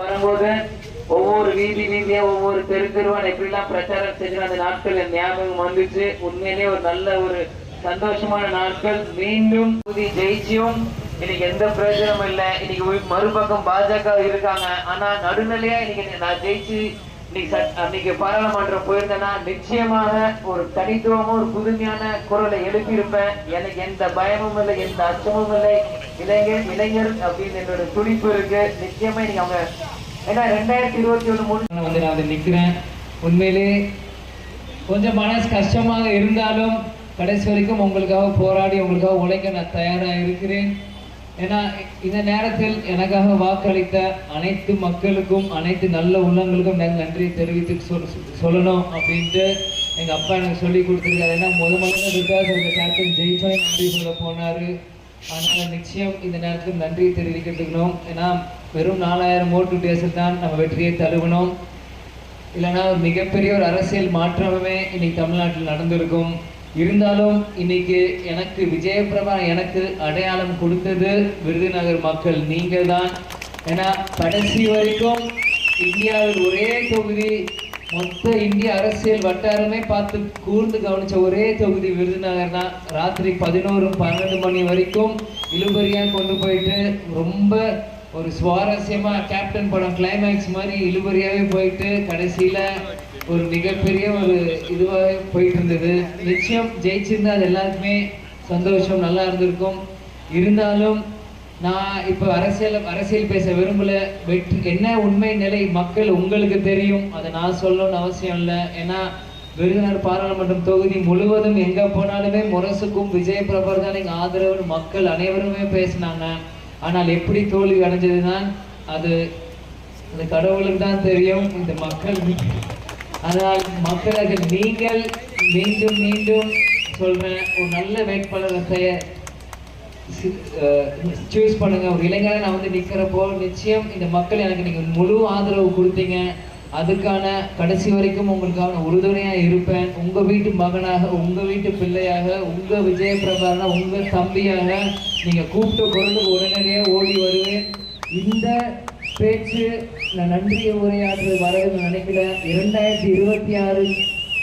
வரும்போது ஒவ்வொரு வீதி வீதியா ஒவ்வொரு தெரு தெருவா நான் எப்படிலாம் பிரச்சாரம் செஞ்சு அந்த நாட்கள் என் ஞாபகம் வந்துச்சு. உண்மையிலேயே ஒரு நல்ல ஒரு சந்தோஷமான நாட்கள். மீண்டும் புதி ஜெயிச்சியும். இன்னைக்கு எந்த பிரயோஜனமும் இல்லை. இன்னைக்கு மறுபக்கம் பாஜக இருக்காங்க. ஆனா நடுநிலையா இன்னைக்கு நான் ஜெயிச்சு அன்னைக்கு பாராளுமன்றம் போயிருந்தேன்னா நிச்சயமாக ஒரு தனித்துவமும் ஒரு புதுமையான குரலை எழுப்பியிருப்பேன். எனக்கு எந்த பயமும் இல்லை எந்த அச்சமும் இல்லை. இளைஞர் இளைஞர் அப்படின்னு என்னோட துடிப்பு இருக்கு. நிச்சயமா இன்னைக்கு அவங்க ஏன்னா ரெண்டாயிரத்தி இருபத்தி ஒண்ணு மூணு வந்து நான் வந்து நிக்கிறேன். உண்மையிலே கொஞ்சம் மனசு கஷ்டமாக இருந்தாலும் கடைசி வரைக்கும் உங்களுக்காக போராடி உங்களுக்காக உழைக்க நான் தயாராக இருக்கிறேன். ஏன்னா இந்த நேரத்தில் எனக்காக வாக்களித்த அனைத்து மக்களுக்கும் அனைத்து நல்ல உள்ளங்களுக்கும் நான் நன்றி தெரிவித்து சொல்லணும் அப்படின்ட்டு எங்கள் அப்பா எனக்கு சொல்லி கொடுத்துருக்காரு. ஏன்னா முத முதல்ல ரிட்டாஸ் இருக்க கேப்டன் ஜெயிச்சா நன்றி சொல்ல போனாரு. அதனால் நிச்சயம் இந்த நேரத்தில் நன்றி தெரிவிக்கிறதுக்கணும் ஏன்னா வெறும் நாலாயிரம் ஓட்டு வித்தியாசம் தான் நம்ம வெற்றியை தழுவணும் இல்லைன்னா மிகப்பெரிய ஒரு அரசியல் மாற்றமே இன்னைக்கு தமிழ்நாட்டில் நடந்திருக்கும். இருந்தாலும் இன்னைக்கு எனக்கு விஜயபிரபா எனக்கு அடையாளம் கொடுத்தது விருதுநகர் மக்கள் நீங்கள் தான் ஏன்னா கடைசி வரைக்கும் இந்தியாவில் ஒரே தொகுதி மொத்த இந்திய அரசியல் வட்டாரமே பார்த்து கூர்ந்து கவனிச்ச ஒரே தொகுதி விருதுநகர் தான் ராத்திரி பதினோரு பன்னெண்டு மணி வரைக்கும் இழுபறியாக கொண்டு போயிட்டு ரொம்ப ஒரு சுவாரஸ்யமாக கேப்டன் படம் கிளைமேக்ஸ் மாதிரி இழுபறியாகவே போயிட்டு கடைசியில் ஒரு மிகப்பெரிய ஒரு இதுவாக போயிட்டு இருந்தது நிச்சயம் ஜெயிச்சிருந்தா அது எல்லாருக்குமே சந்தோஷம் நல்லா இருந்திருக்கும். இருந்தாலும் நான் இப்போ அரசியல் அரசியல் பேச விரும்பல. வெற்றி என்ன உண்மை நிலை மக்கள் உங்களுக்கு தெரியும். அதை நான் சொல்லணும்னு அவசியம் இல்லை. ஏன்னா விருதுநகர் பாராளுமன்றம் தொகுதி முழுவதும் எங்கே போனாலுமே முரசுக்கும் விஜய பிரபர்தானின் ஆதரவு மக்கள் அனைவருமே பேசினாங்க. ஆனால் எப்படி தோல்வி அடைஞ்சதுன்னா அது அது கடவுளுக்கு தான் தெரியும். இந்த மக்கள் அதனால் மக்களுக்கு நீங்கள் மீண்டும் மீண்டும் சொல்கிறேன் ஒரு நல்ல வேட்பாளரை பெயர். சூஸ் பண்ணுங்க. ஒரு இளைஞரை நான் வந்து நிற்கிறப்போ நிச்சயம் இந்த மக்கள் எனக்கு நீங்கள் முழு ஆதரவு கொடுத்தீங்க. அதுக்கான கடைசி வரைக்கும் உங்களுக்கான உறுதுணையாக இருப்பேன். உங்கள் வீட்டு மகனாக உங்கள் வீட்டு பிள்ளையாக உங்கள் விஜய உங்கள் தம்பியாக நீங்கள் கூப்பிட்டு குரலுக்கு உடனடியாக ஓடி வருவேன். இந்த பேச்சு நான் நன்றியை உரையாற்று வரதுன்னு நினைக்கிறேன். இரண்டாயிரத்தி இருபத்தி ஆறு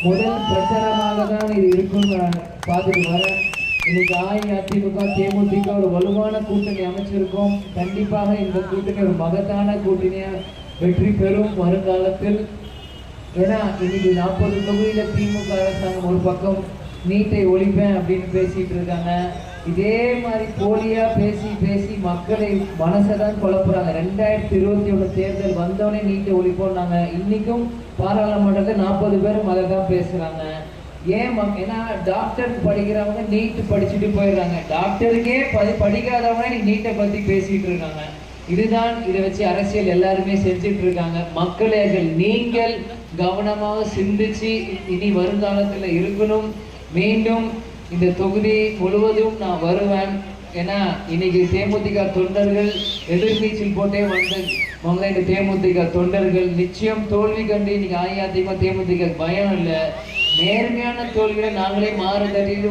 முதல் பிரச்சாரமாக தான் இது இருக்கும்னு நான் பார்த்துட்டு வரேன். இன்னைக்கு அஇஅதிமுக தேமுதிக ஒரு வலுவான கூட்டணி அமைச்சிருக்கோம். கண்டிப்பாக இந்த கூட்டணி ஒரு மகத்தான கூட்டணியாக வெற்றி பெறும் வருங்காலத்தில். ஏன்னா இன்னைக்கு நாற்பது தொகுதியில் திமுக அரசாங்கம் ஒரு பக்கம் நீட்டை ஒழிப்பேன் அப்படின்னு பேசிட்டு இருக்காங்க. இதே மாதிரி போலியா பேசி பேசி மக்களை மனசை தான் குழப்புறாங்க ரெண்டாயிரத்தி இருபத்தி ஒண்ணு தேர்தல் வந்தோடனே நீட்டை ஒழிப்போம்னாங்க இன்னைக்கும் பாராளுமன்றத்தில் நாற்பது பேரும் அதை தான் பேசுறாங்க. ஏன் மக்- ஏன்னா டாக்டர் படிக்கிறவங்க நீட் படிச்சுட்டு போயிடுறாங்க. டாக்டருக்கே படி படிக்காதவங்க நீ நீட்டை பத்தி பேசிட்டு இருக்காங்க. இதுதான் இதை வச்சு அரசியல் எல்லாருமே செஞ்சுட்டு இருக்காங்க. மக்களேகள் நீங்கள் கவனமாக சிந்திச்சு இனி வருங்காலத்தில் இருக்கணும். மீண்டும் இந்த தொகுதி முழுவதும் நான் வருவேன். ஏன்னா இன்னைக்கு தேமுதிக தொண்டர்கள் எதிர்நீச்சல் போட்டே வந்து முதல்ல இந்த தேமுதிக தொண்டர்கள் நிச்சயம் தோல்வி கண்டு இன்னைக்கு அஇஅதிமுக தேமுதிக பயம் இல்லை. நேர்மையான தோல்வியில நாங்களே மாறுதலில்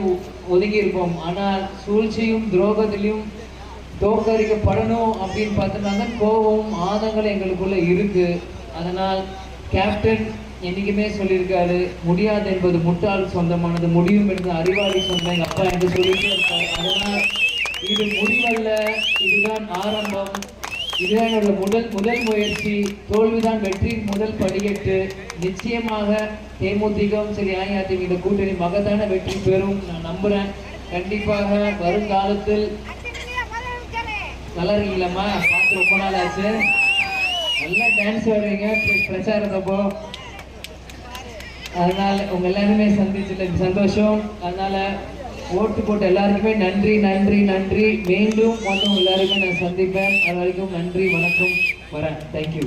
ஒதுங்கி இருப்போம். ஆனால் சூழ்ச்சியும் துரோகத்திலையும் தோற்கடிக்கப்படணும் அப்படின்னு பார்த்தோம்னா கோபம் ஆதங்கள் எங்களுக்குள்ள இருக்கு. அதனால் கேப்டன் என்றைக்குமே சொல்லியிருக்காரு முடியாது என்பது முட்டாள் சொந்தமானது முடியும் என்று அறிவாளி சொந்தம். எங்கள் அப்பா என்று சொல்லிட்டு இருக்காரு. அதனால் இது முடிவல்ல இதுதான் ஆரம்பம். இதுதான் என்னோட முதல் முதல் முயற்சி தோல்விதான் வெற்றியின் முதல் படிக்கட்டு. நிச்சயமாக தேமுதிகவும் சரி அஇஅதிமுக இந்த கூட்டணி மகத்தான வெற்றி பெறும். நான் நம்புறேன். கண்டிப்பாக வருங்காலத்தில் நல்லா இருக்கீங்களாம்மா பார்த்து ரொம்ப நாள் ஆச்சு. நல்லா டான்ஸ் ஆடுறீங்க. பிரச்சாரத்தப்போ அதனால் உங்கள் எல்லாருமே சந்திச்சதுல சந்தோஷம். அதனால் ஓட்டு போட்ட எல்லாருக்குமே நன்றி நன்றி நன்றி. மீண்டும் வந்து உங்க எல்லாருமே நான் சந்திப்பேன். அது வரைக்கும் நன்றி வணக்கம். வரேன். தேங்க்யூ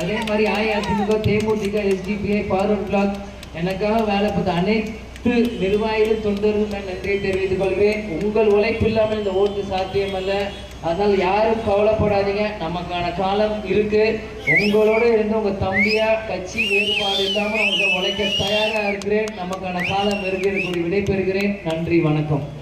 அதே மாதிரி அஇஅதிமுக தேமுதிக எஸ்டிபிஐ ஃபார்வர்ட் பிளாக் எனக்காக வேலை பார்த்த அனைத்து நிர்வாகிகள் தொண்டர்கள் நான் நன்றியை தெரிவித்துக் கொள்கிறேன். உங்கள் உழைப்பு இல்லாமல் இந்த ஓட்டு சாத்தியமல்ல. அதனால் யாரும் கவலைப்படாதீங்க. நமக்கான காலம் இருக்கு. உங்களோட இருந்து உங்க தம்பியா கட்சி வேறுபாடு இல்லாமல் உங்களை உழைக்க தயாராக இருக்கிறேன். நமக்கான காலம் இருக்கிற கூறி விடைபெறுகிறேன். நன்றி வணக்கம்.